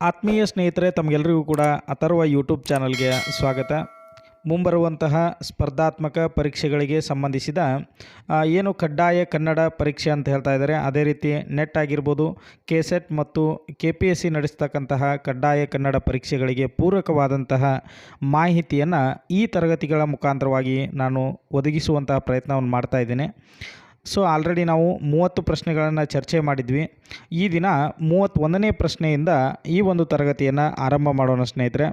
ಆತ್ಮೀಯ ಸ್ನೇಹಿತರೆ ತಮಗೆಲ್ಲರಿಗೂ ಕೂಡ ಅಥರ್ವ ಯೂಟ್ಯೂಬ್ ಚಾನಲ್ಗೆ ಸ್ವಾಗತ. ಮುಂಬರುವಂತಹ ಸ್ಪರ್ಧಾತ್ಮಕ ಪರೀಕ್ಷೆಗಳಿಗೆ ಸಂಬಂಧಿಸಿದ ಏನು ಕಡ್ಡಾಯ ಕನ್ನಡ ಪರೀಕ್ಷೆ ಅಂತ ಹೇಳ್ತಾ ಇದ್ದಾರೆ. ಅದೇ ರೀತಿ ನೆಟ್ ಆಗಿರ್ಬೋದು ಕೆ ಸೆಟ್ ಮತ್ತು ಕೆ ಪಿ ಎಸ್ ಸಿ ನಡೆಸ್ತಕ್ಕಂತಹ ಕಡ್ಡಾಯ ಕನ್ನಡ ಪರೀಕ್ಷೆಗಳಿಗೆ ಪೂರಕವಾದಂತಹ ಮಾಹಿತಿಯನ್ನು ಈ ತರಗತಿಗಳ ಮುಖಾಂತರವಾಗಿ ನಾನು ಒದಗಿಸುವಂತಹ ಪ್ರಯತ್ನವನ್ನು ಮಾಡ್ತಾ ಇದ್ದೇನೆ. ಸೊ ಆಲ್ರೆಡಿ ನಾವು ಮೂವತ್ತು ಪ್ರಶ್ನೆಗಳನ್ನು ಚರ್ಚೆ ಮಾಡಿದ್ವಿ. ಈ ದಿನ ಮೂವತ್ತೊಂದನೇ ಪ್ರಶ್ನೆಯಿಂದ ಈ ಒಂದು ತರಗತಿಯನ್ನು ಆರಂಭ ಮಾಡೋಣ ಸ್ನೇಹಿತರೆ.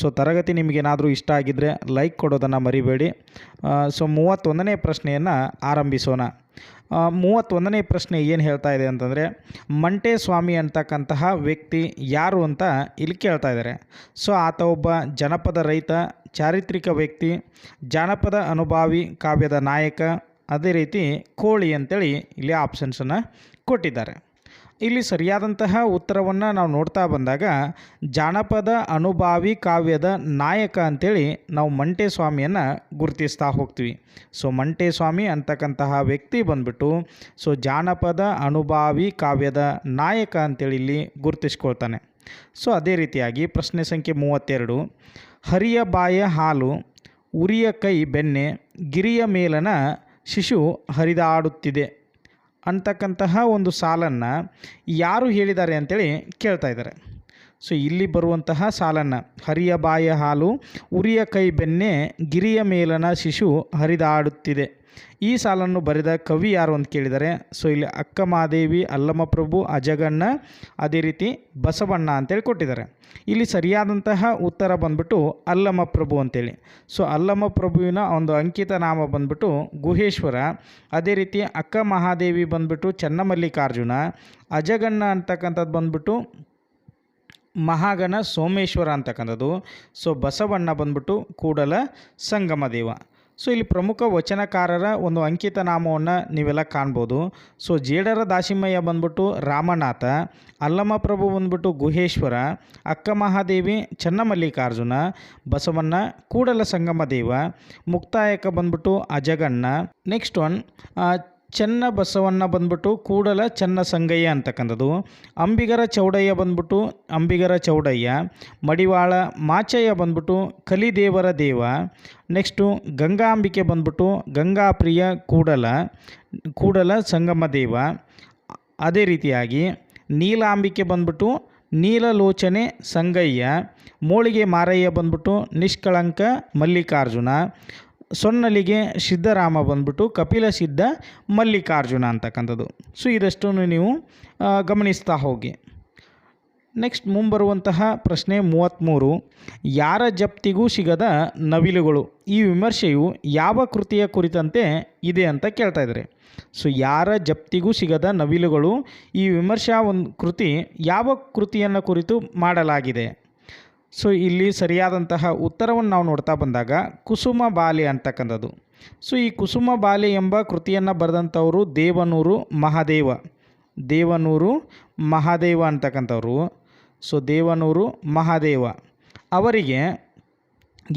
ಸೊ ತರಗತಿ ನಿಮಗೇನಾದರೂ ಇಷ್ಟ ಆಗಿದ್ದರೆ ಲೈಕ್ ಕೊಡೋದನ್ನು ಮರಿಬೇಡಿ. ಸೊ ಮೂವತ್ತೊಂದನೇ ಪ್ರಶ್ನೆಯನ್ನು ಆರಂಭಿಸೋಣ. ಮೂವತ್ತೊಂದನೇ ಪ್ರಶ್ನೆ ಏನು ಹೇಳ್ತಾ ಇದೆ ಅಂತಂದರೆ, ಮಂಟೆ ಸ್ವಾಮಿ ಅಂತಕ್ಕಂತಹ ವ್ಯಕ್ತಿ ಯಾರು ಅಂತ ಇಲ್ಲಿ ಕೇಳ್ತಾ ಇದ್ದಾರೆ. ಸೊ ಆತ ಒಬ್ಬ ಜನಪದ ರೈತ, ಚಾರಿತ್ರಿಕ ವ್ಯಕ್ತಿ, ಜಾನಪದ ಅನುಭಾವಿ, ಕಾವ್ಯದ ನಾಯಕ ಅದೇ ರೀತಿ ಕೋಳಿ ಅಂತೇಳಿ ಇಲ್ಲಿ ಆಪ್ಷನ್ಸನ್ನು ಕೊಟ್ಟಿದ್ದಾರೆ. ಇಲ್ಲಿ ಸರಿಯಾದಂತಹ ಉತ್ತರವನ್ನು ನಾವು ನೋಡ್ತಾ ಬಂದಾಗ ಜಾನಪದ ಅನುಭಾವಿ ಕಾವ್ಯದ ನಾಯಕ ಅಂತೇಳಿ ನಾವು ಮಂಟೆ ಸ್ವಾಮಿಯನ್ನು ಗುರುತಿಸ್ತಾ ಹೋಗ್ತೀವಿ. ಸೊ ಮಂಟೆ ಸ್ವಾಮಿ ಅಂತಕ್ಕಂತಹ ವ್ಯಕ್ತಿ ಬಂದ್ಬಿಟ್ಟು ಸೊ ಜಾನಪದ ಅನುಭಾವಿ ಕಾವ್ಯದ ನಾಯಕ ಅಂತೇಳಿ ಇಲ್ಲಿ ಗುರುತಿಸ್ಕೊಳ್ತಾನೆ. ಸೊ ಅದೇ ರೀತಿಯಾಗಿ ಪ್ರಶ್ನೆ ಸಂಖ್ಯೆ ಮೂವತ್ತೆರಡು, ಹರಿಯ ಬಾಯ ಹಾಲು, ಉರಿಯ ಕೈ ಬೆಣ್ಣೆ, ಗಿರಿಯ ಮೇಲನ ಶಿಶು ಹರಿದಾಡುತ್ತಿದೆ. ಅಂತಕ್ಕಂತಹ ಒಂದು ಸಾಲನ್ನು ಯಾರು ಹೇಳಿದ್ದಾರೆ ಅಂತೇಳಿ ಕೇಳ್ತಾ ಇದ್ದಾರೆ. ಸೊ, ಇಲ್ಲಿ ಬರುವಂತಹ ಸಾಲನ್ನು, ಹರಿಯ ಬಾಯ ಹಾಲು, ಉರಿಯ ಕೈ ಬೆನ್ನೆ, ಗಿರಿಯ ಮೇಲನ ಶಿಶು ಹರಿದಾಡುತ್ತಿದೆ. ಈ ಸಾಲನ್ನು ಬರೆದ ಕವಿ ಯಾರು ಅಂತ ಕೇಳಿದರೆ, ಸೊ ಇಲ್ಲಿ ಅಕ್ಕ ಮಹಾದೇವಿ ಅಲ್ಲಮಪ್ರಭು ಅಜಗಣ್ಣ, ಅದೇ ರೀತಿ ಬಸವಣ್ಣ ಅಂತೇಳಿ ಕೊಟ್ಟಿದ್ದಾರೆ. ಇಲ್ಲಿ ಸರಿಯಾದಂತಹ ಉತ್ತರ ಬಂದ್ಬಿಟ್ಟು ಅಲ್ಲಮಪ್ರಭು ಅಂತೇಳಿ. ಸೊ ಅಲ್ಲಮಪ್ರಭುವಿನ ಒಂದು ಅಂಕಿತ ನಾಮ ಬಂದ್ಬಿಟ್ಟು ಗುಹೇಶ್ವರ, ಅದೇ ರೀತಿ ಅಕ್ಕ ಮಹಾದೇವಿ ಬಂದ್ಬಿಟ್ಟು ಚನ್ನಮಲ್ಲಿಕಾರ್ಜುನ, ಅಜಗಣ್ಣ ಅಂತಕ್ಕಂಥದ್ದು ಬಂದ್ಬಿಟ್ಟು ಮಹಾಗಣ ಸೋಮೇಶ್ವರ ಅಂತಕ್ಕಂಥದ್ದು. ಸೊ ಬಸವಣ್ಣ ಬಂದ್ಬಿಟ್ಟು ಕೂಡಲ ಸಂಗಮ ದೇವ ಸೊ ಇಲ್ಲಿ ಪ್ರಮುಖ ವಚನಕಾರರ ಒಂದು ಅಂಕಿತ ನಾಮವನ್ನು ನೀವೆಲ್ಲ ಕಾಣ್ಬೋದು. ಸೊ ಜೇಡರ ದಾಸಿಮಯ್ಯ ಬಂದ್ಬಿಟ್ಟು ರಾಮನಾಥ ಅಲ್ಲಮಪ್ರಭು ಬಂದ್ಬಿಟ್ಟು ಗುಹೇಶ್ವರ, ಅಕ್ಕ ಮಹಾದೇವಿ ಚನ್ನಮಲ್ಲಿಕಾರ್ಜುನ, ಬಸವಣ್ಣ ಕೂಡಲ ಸಂಗಮ ದೇವ ಮುಕ್ತಾಯಕ ಬಂದ್ಬಿಟ್ಟು ಅಜಗಣ್ಣ. ನೆಕ್ಸ್ಟ್ ಒನ್ ಚೆನ್ನ ಬಸವಣ್ಣ ಬಂದ್ಬಿಟ್ಟು ಕೂಡಲ ಚೆನ್ನ ಸಂಗಯ್ಯ ಅಂತಕ್ಕಂಥದ್ದು. ಅಂಬಿಗರ ಚೌಡಯ್ಯ ಬಂದ್ಬಿಟ್ಟು ಅಂಬಿಗರ ಚೌಡಯ್ಯ. ಮಡಿವಾಳ ಮಾಚಯ್ಯ ಬಂದ್ಬಿಟ್ಟು ಕಲಿದೇವರ ದೇವ. ನೆಕ್ಸ್ಟು ಗಂಗಾಂಬಿಕೆ ಬಂದ್ಬಿಟ್ಟು ಗಂಗಾಪ್ರಿಯ ಕೂಡಲ ಕೂಡಲ ಸಂಗಮ ದೇವ. ಅದೇ ರೀತಿಯಾಗಿ ನೀಲಾಂಬಿಕೆ ಬಂದ್ಬಿಟ್ಟು ನೀಲಲೋಚನೆ ಸಂಗಯ್ಯ. ಮೋಳಿಗೆ ಮಾರಯ್ಯ ಬಂದ್ಬಿಟ್ಟು ನಿಷ್ಕಳಂಕ ಮಲ್ಲಿಕಾರ್ಜುನ. ಸೊನ್ನಲಿಗೆ ಸಿದ್ಧರಾಮ ಬಂದ್ಬಿಟ್ಟು ಕಪಿಲ ಸಿದ್ಧ ಮಲ್ಲಿಕಾರ್ಜುನ ಅಂತಕ್ಕಂಥದ್ದು. ಸೊ, ಇದಷ್ಟನ್ನು ನೀವು ಗಮನಿಸ್ತಾ ಹೋಗಿ. ನೆಕ್ಸ್ಟ್ ಮುಂಬರುವಂತಹ ಪ್ರಶ್ನೆ ಮೂವತ್ತ್ಮೂರು. ಯಾರ ಜಪ್ತಿಗೂ ಸಿಗದ ನವಿಲುಗಳು? ಈ ವಿಮರ್ಶೆಯು ಯಾವ ಕೃತಿಯ ಕುರಿತಂತೆ ಇದೆ ಅಂತ ಕೇಳ್ತಾ ಇದ್ದಾರೆ. ಸೊ, ಯಾರ ಜಪ್ತಿಗೂ ಸಿಗದ ನವಿಲುಗಳು? ಈ ವಿಮರ್ಶಾ ಒಂದು ಕೃತಿ ಯಾವ ಕೃತಿಯನ್ನು ಕುರಿತು ಮಾಡಲಾಗಿದೆ? ಸೊ ಇಲ್ಲಿ ಸರಿಯಾದಂತಹ ಉತ್ತರವನ್ನು ನಾವು ನೋಡ್ತಾ ಬಂದಾಗ ಕುಸುಮ ಬಾಲೆ ಅಂತಕ್ಕಂಥದ್ದು. ಸೊ ಈ ಕುಸುಮ ಬಾಲೆ ಎಂಬ ಕೃತಿಯನ್ನು ಬರೆದಂಥವರು ದೇವನೂರು ಮಹಾದೇವ. ದೇವನೂರು ಮಹಾದೇವ ಅಂತಕ್ಕಂಥವ್ರು. ಸೊ ದೇವನೂರು ಮಹಾದೇವ. ಅವರಿಗೆ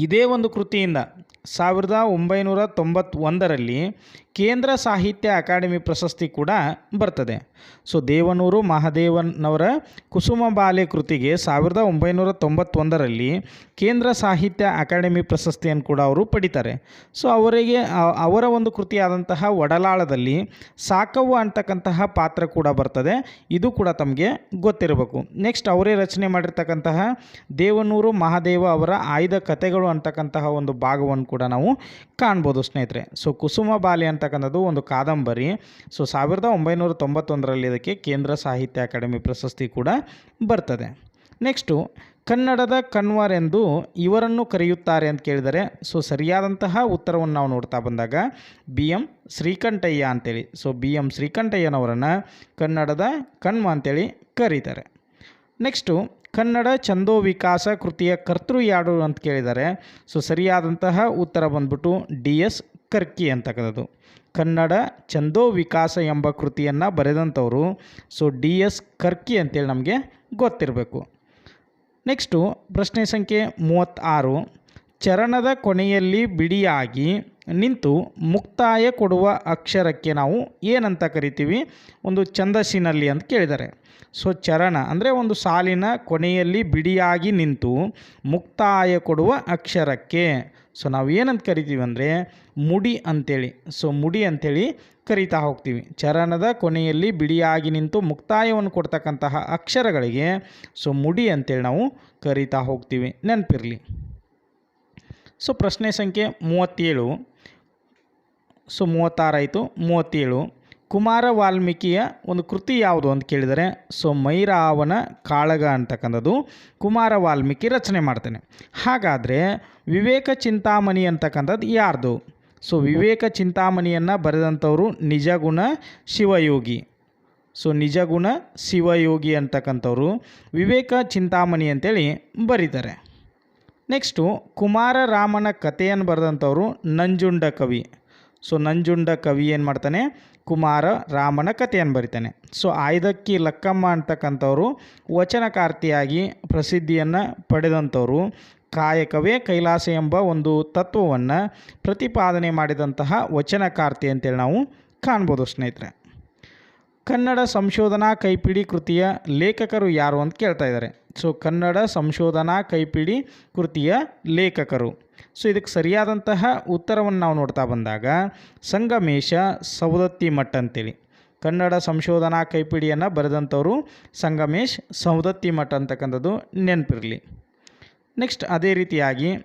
ಇದೇ ಒಂದು ಕೃತಿಯಿಂದ ಸಾವಿರದ ಒಂಬೈನೂರ ತೊಂಬತ್ತೊಂದರಲ್ಲಿ ಕೇಂದ್ರ ಸಾಹಿತ್ಯ ಅಕಾಡೆಮಿ ಪ್ರಶಸ್ತಿ ಕೂಡ ಬರ್ತದೆ. ಸೊ, ದೇವನೂರು ಮಹಾದೇವನವರ ಕುಸುಮ ಬಾಲೆ ಕೃತಿಗೆ ಸಾವಿರದ ಒಂಬೈನೂರ ತೊಂಬತ್ತೊಂದರಲ್ಲಿ ಕೇಂದ್ರ ಸಾಹಿತ್ಯ ಅಕಾಡೆಮಿ ಪ್ರಶಸ್ತಿಯನ್ನು ಕೂಡ ಅವರು ಪಡಿತಾರೆ. ಸೊ, ಅವರಿಗೆ ಅವರ ಒಂದು ಕೃತಿಯಾದಂತಹ ಒಡಲಾಳದಲ್ಲಿ ಸಾಕವ್ವ ಅಂತಕ್ಕಂತಹ ಪಾತ್ರ ಕೂಡ ಬರ್ತದೆ. ಇದು ಕೂಡ ತಮಗೆ ಗೊತ್ತಿರಬೇಕು. ನೆಕ್ಸ್ಟ್ ಅವರೇ ರಚನೆ ಮಾಡಿರ್ತಕ್ಕಂತಹ ದೇವನೂರು ಮಹಾದೇವ ಅವರ ಆಯ್ದ ಕಥೆಗಳು ಅಂತಕ್ಕಂತಹ ಒಂದು ಭಾಗವನ್ನು ಕೂಡ ನಾವು ಕಾಣ್ಬೋದು ಸ್ನೇಹಿತರೆ. ಸೊ, ಕುಸುಮ ಬಾಲೆ ಅಂತಕ್ಕಂಥದ್ದು ಒಂದು ಕಾದಂಬರಿ. ಸೊ, ಸಾವಿರದ ಒಂಬೈನೂರ ತೊಂಬತ್ತೊಂದರಲ್ಲಿ ಇದಕ್ಕೆ ಕೇಂದ್ರ ಸಾಹಿತ್ಯ ಅಕಾಡೆಮಿ ಪ್ರಶಸ್ತಿ ಕೂಡ ಬರ್ತದೆ. ನೆಕ್ಸ್ಟು, ಕನ್ನಡದ ಕಣ್ವರ್ ಎಂದು ಇವರನ್ನು ಕರೆಯುತ್ತಾರೆ ಅಂತ ಕೇಳಿದರೆ, ಸೊ, ಸರಿಯಾದಂತಹ ಉತ್ತರವನ್ನು ನಾವು ನೋಡ್ತಾ ಬಂದಾಗ ಬಿ ಎಂ ಶ್ರೀಕಂಠಯ್ಯ ಅಂತೇಳಿ. ಸೊ ಬಿ ಎಂ ಶ್ರೀಕಂಠಯ್ಯನವರನ್ನು ಕನ್ನಡದ ಕಣ್ವ ಅಂತೇಳಿ ಕರೀತಾರೆ. ನೆಕ್ಸ್ಟು, ಕನ್ನಡ ಛಂದೋ ವಿಕಾಸ ಕೃತಿಯ ಕರ್ತೃ ಯಾರು ಅಂತ ಕೇಳಿದರೆ, ಸೊ, ಸರಿಯಾದಂತಹ ಉತ್ತರ ಬಂದ್ಬಿಟ್ಟು ಡಿ ಎಸ್ ಕರ್ಕಿ ಅಂತಕ್ಕಂಥದ್ದು. ಕನ್ನಡ ಛಂದೋ ವಿಕಾಸ ಎಂಬ ಕೃತಿಯನ್ನು ಬರೆದಂಥವರು. ಸೊ ಡಿ ಎಸ್ ಕರ್ಕಿ ಅಂತೇಳಿ ನಮಗೆ ಗೊತ್ತಿರಬೇಕು. ನೆಕ್ಸ್ಟು ಪ್ರಶ್ನೆ ಸಂಖ್ಯೆ ಮೂವತ್ತಾರು. ಚರಣದ ಕೊನೆಯಲ್ಲಿ ಬಿಡಿಯಾಗಿ ನಿಂತು ಮುಕ್ತಾಯ ಕೊಡುವ ಅಕ್ಷರಕ್ಕೆ ನಾವು ಏನಂತ ಕರಿತೀವಿ? ಒಂದು ಛಂದಸ್ಸಿನಲ್ಲಿ ಅಂತ ಕೇಳಿದ್ದಾರೆ. ಸೊ ಚರಣ ಅಂದರೆ ಒಂದು ಸಾಲಿನ ಕೊನೆಯಲ್ಲಿ ಬಿಡಿಯಾಗಿ ನಿಂತು ಮುಕ್ತಾಯ ಕೊಡುವ ಅಕ್ಷರಕ್ಕೆ. ಸೊ ನಾವು ಏನಂತ ಕರಿತೀವಿ ಅಂದರೆ ಮುಡಿ ಅಂಥೇಳಿ ಸೊ ಮುಡಿ ಅಂಥೇಳಿ ಕರಿತಾ ಹೋಗ್ತೀವಿ. ಚರಣದ ಕೊನೆಯಲ್ಲಿ ಬಿಡಿಯಾಗಿ ನಿಂತು ಮುಕ್ತಾಯವನ್ನು ಕೊಡ್ತಕ್ಕಂತಹ ಅಕ್ಷರಗಳಿಗೆ ಸೊ ಮುಡಿ ಅಂತೇಳಿ ನಾವು ಕರಿತಾ ಹೋಗ್ತೀವಿ. ನೆನಪಿರಲಿ. ಸೊ ಪ್ರಶ್ನೆ ಸಂಖ್ಯೆ ಮೂವತ್ತೇಳು. ಸೊ ಮೂವತ್ತಾರಾಯಿತು ಮೂವತ್ತೇಳು. ಕುಮಾರ ವಾಲ್ಮೀಕಿಯ ಒಂದು ಕೃತಿ ಯಾವುದು ಅಂತ ಕೇಳಿದರೆ, ಸೊ ಮೈರಾವನ ಕಾಳಗ ಅಂತಕ್ಕಂಥದ್ದು ಕುಮಾರ ವಾಲ್ಮೀಕಿ ರಚನೆ ಮಾಡ್ತಾನೆ. ಹಾಗಾದರೆ ವಿವೇಕ ಚಿಂತಾಮಣಿ ಅಂತಕ್ಕಂಥದ್ದು ಯಾರ್ದು? ಸೊ ವಿವೇಕ ಚಿಂತಾಮಣಿಯನ್ನು ಬರೆದಂಥವರು ನಿಜಗುಣ ಶಿವಯೋಗಿ. ಸೊ ನಿಜಗುಣ ಶಿವಯೋಗಿ ಅಂತಕ್ಕಂಥವ್ರು ವಿವೇಕ ಚಿಂತಾಮಣಿ ಅಂತೇಳಿ ಬರೀತಾರೆ. ನೆಕ್ಸ್ಟು ಕುಮಾರ ರಾಮನ ಕಥೆಯನ್ನು ಬರೆದಂಥವರು ನಂಜುಂಡ ಕವಿ. ಸೊ ನಂಜುಂಡ ಕವಿ ಏನು ಮಾಡ್ತಾನೆ? ಕುಮಾರ ರಾಮನ ಕಥೆಯನ್ನು ಬರಿತಾನೆ. ಸೊ ಆಯ್ದಕ್ಕಿ ಲಕ್ಕಮ್ಮ ಅಂತಕ್ಕಂಥವರು ವಚನಕಾರ್ತಿಯಾಗಿ ಪ್ರಸಿದ್ಧಿಯನ್ನು ಪಡೆದಂಥವರು ಕಾಯಕವೇ ಕೈಲಾಸ ಎಂಬ ಒಂದು ತತ್ವವನ್ನು ಪ್ರತಿಪಾದನೆ ಮಾಡಿದಂತಹ ವಚನಕಾರ್ತಿ ಅಂತೇಳಿ ನಾವು ಕಾಣ್ಬೋದು ಸ್ನೇಹಿತರೆ. ಕನ್ನಡ ಸಂಶೋಧನಾ ಕೈಪಿಡಿ ಕೃತಿಯ ಲೇಖಕರು ಯಾರು ಅಂತ ಕೇಳ್ತಾ ಇದ್ದಾರೆ. ಸೊ ಕನ್ನಡ ಸಂಶೋಧನಾ ಕೈಪಿಡಿ ಕೃತಿಯ ಲೇಖಕರು. ಸೊ ಇದಕ್ಕೆ ಸರಿಯಾದಂತಹ ಉತ್ತರವನ್ನು ನಾವು ನೋಡ್ತಾ ಬಂದಾಗ, ಸಂಗಮೇಶ ಸವದತ್ತಿ ಮಠ ಅಂತೇಳಿ. ಕನ್ನಡ ಸಂಶೋಧನಾ ಕೈಪಿಡಿಯನ್ನು ಬರೆದಂಥವರು ಸಂಗಮೇಶ್ ಸವದತ್ತಿ ಮಠ ಅಂತಕ್ಕಂಥದ್ದು ನೆನಪಿರಲಿ. ನೆಕ್ಸ್ಟ್ ಅದೇ ರೀತಿಯಾಗಿ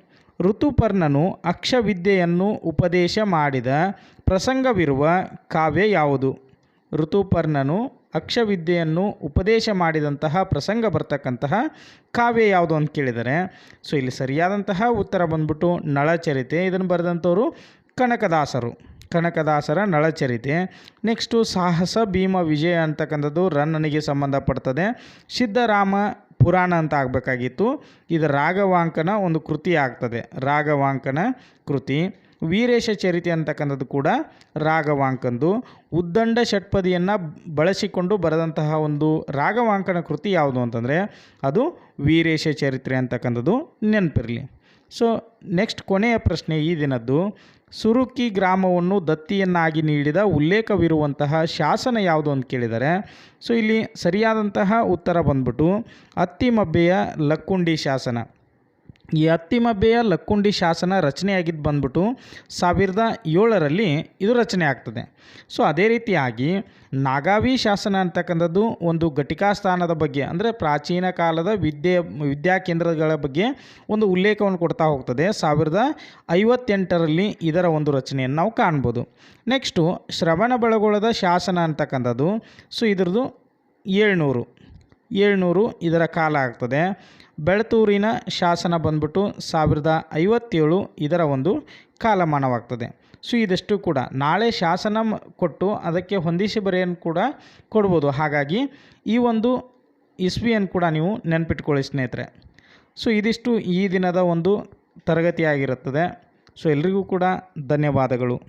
ಋತುಪರ್ಣನು ಅಕ್ಷವಿದ್ಯೆಯನ್ನು ಉಪದೇಶ ಮಾಡಿದ ಪ್ರಸಂಗವಿರುವ ಕಾವ್ಯ ಯಾವುದು? ಋತುಪರ್ಣನು ಅಕ್ಷವಿದ್ಯೆಯನ್ನು ಉಪದೇಶ ಮಾಡಿದಂತಹ ಪ್ರಸಂಗ ಬರ್ತಕ್ಕಂತಹ ಕಾವ್ಯ ಯಾವುದು ಅಂತ ಕೇಳಿದರೆ, ಸೊ ಇಲ್ಲಿ ಸರಿಯಾದಂತಹ ಉತ್ತರ ಬಂದ್ಬಿಟ್ಟು ನಳಚರಿತೆ, ಇದನ್ನು ಬರೆದಂಥವರು ಕನಕದಾಸರು. ಕನಕದಾಸರ ನಳಚರಿತೆ. ನೆಕ್ಸ್ಟು ಸಾಹಸ, ಭೀಮ, ವಿಜಯ ಅಂತಕ್ಕಂಥದ್ದು ರನ್ನನಿಗೆ ಸಂಬಂಧಪಡ್ತದೆ. ಸಿದ್ಧರಾಮ ಪುರಾಣ ಅಂತ ಆಗಬೇಕಾಗಿತ್ತು. ಇದು ರಾಘವಾಂಕನ ಒಂದು ಕೃತಿ ಆಗ್ತದೆ. ರಾಘವಾಂಕನ ಕೃತಿ. ವೀರೇಶ ಚರಿತೆ ಅಂತಕ್ಕಂಥದ್ದು ಕೂಡ ರಾಗವಾಂಕಂದು ಉದ್ದಂಡ ಷಟ್ಪದಿಯನ್ನು ಬಳಸಿಕೊಂಡು ಬರೆದಂತಹ ಒಂದು ರಾಗವಾಂಕನ ಕೃತಿ ಯಾವುದು ಅಂತಂದರೆ ಅದು ವೀರೇಶ ಚರಿತ್ರೆ ಅಂತಕ್ಕಂಥದ್ದು ನೆನಪಿರಲಿ. ಸೊ ನೆಕ್ಸ್ಟ್ ಕೊನೆಯ ಪ್ರಶ್ನೆ ಈ ದಿನದ್ದು. ಸುರುಕಿ ಗ್ರಾಮವನ್ನು ದತ್ತಿಯನ್ನಾಗಿ ನೀಡಿದ ಉಲ್ಲೇಖವಿರುವಂತಹ ಶಾಸನ ಯಾವುದು ಅಂತ ಕೇಳಿದರೆ. ಸೊ ಇಲ್ಲಿ ಸರಿಯಾದಂತಹ ಉತ್ತರ ಬಂದ್ಬಿಟ್ಟು ಅತ್ತಿಮಬ್ಬೆಯ ಲಕ್ಕುಂಡಿ ಶಾಸನ. ಈ ಅತ್ತಿಮಬ್ಬೆಯ ಲಕ್ಕುಂಡಿ ಶಾಸನ ರಚನೆಯಾಗಿದ್ದು ಬಂದ್ಬಿಟ್ಟು ಸಾವಿರದ ಏಳರಲ್ಲಿ ಇದು ರಚನೆ ಆಗ್ತದೆ. ಸೊ, ಅದೇ ರೀತಿಯಾಗಿ ನಾಗಾವಿ ಶಾಸನ ಅಂತಕ್ಕಂಥದ್ದು ಒಂದು ಘಟಿಕಾ ಸ್ಥಾನದ ಬಗ್ಗೆ, ಅಂದರೆ ಪ್ರಾಚೀನ ಕಾಲದ ವಿದ್ಯೆ, ವಿದ್ಯಾ ಕೇಂದ್ರಗಳ ಬಗ್ಗೆ ಒಂದು ಉಲ್ಲೇಖವನ್ನು ಕೊಡ್ತಾ ಹೋಗ್ತದೆ. ಸಾವಿರದ ಐವತ್ತೆಂಟರಲ್ಲಿ ಇದರ ಒಂದು ರಚನೆಯನ್ನು ನಾವು ಕಾಣ್ಬೋದು. ನೆಕ್ಸ್ಟು, ಶ್ರವಣ ಬಳಗೊಳದ ಶಾಸನ ಅಂತಕ್ಕಂಥದ್ದು. ಸೊ, ಇದ್ರದ್ದು ಏಳ್ನೂರು ಏಳ್ನೂರು ಇದರ ಕಾಲ ಆಗ್ತದೆ. ಬೆಳತೂರಿನ ಶಾಸನ ಬಂದ್ಬಿಟ್ಟು ಸಾವಿರದ ಐವತ್ತೇಳು ಇದರ ಒಂದು ಕಾಲಮಾನವಾಗ್ತದೆ. ಸೊ, ಇದಷ್ಟು ಕೂಡ. ನಾಳೆ ಶಾಸನ ಕೊಟ್ಟು ಅದಕ್ಕೆ ಹೊಂದಿಸಿ ಬರೆಯನ್ನು ಕೂಡ ಕೊಡ್ಬೋದು. ಹಾಗಾಗಿ ಈ ಒಂದು ಇಸ್ವಿಯನ್ನು ಕೂಡ ನೀವು ನೆನಪಿಟ್ಕೊಳ್ಳಿ ಸ್ನೇಹಿತರೆ. ಸೊ, ಇದಿಷ್ಟು ಈ ದಿನದ ಒಂದು ತರಗತಿಯಾಗಿರುತ್ತದೆ. ಸೊ, ಎಲ್ರಿಗೂ ಕೂಡ ಧನ್ಯವಾದಗಳು.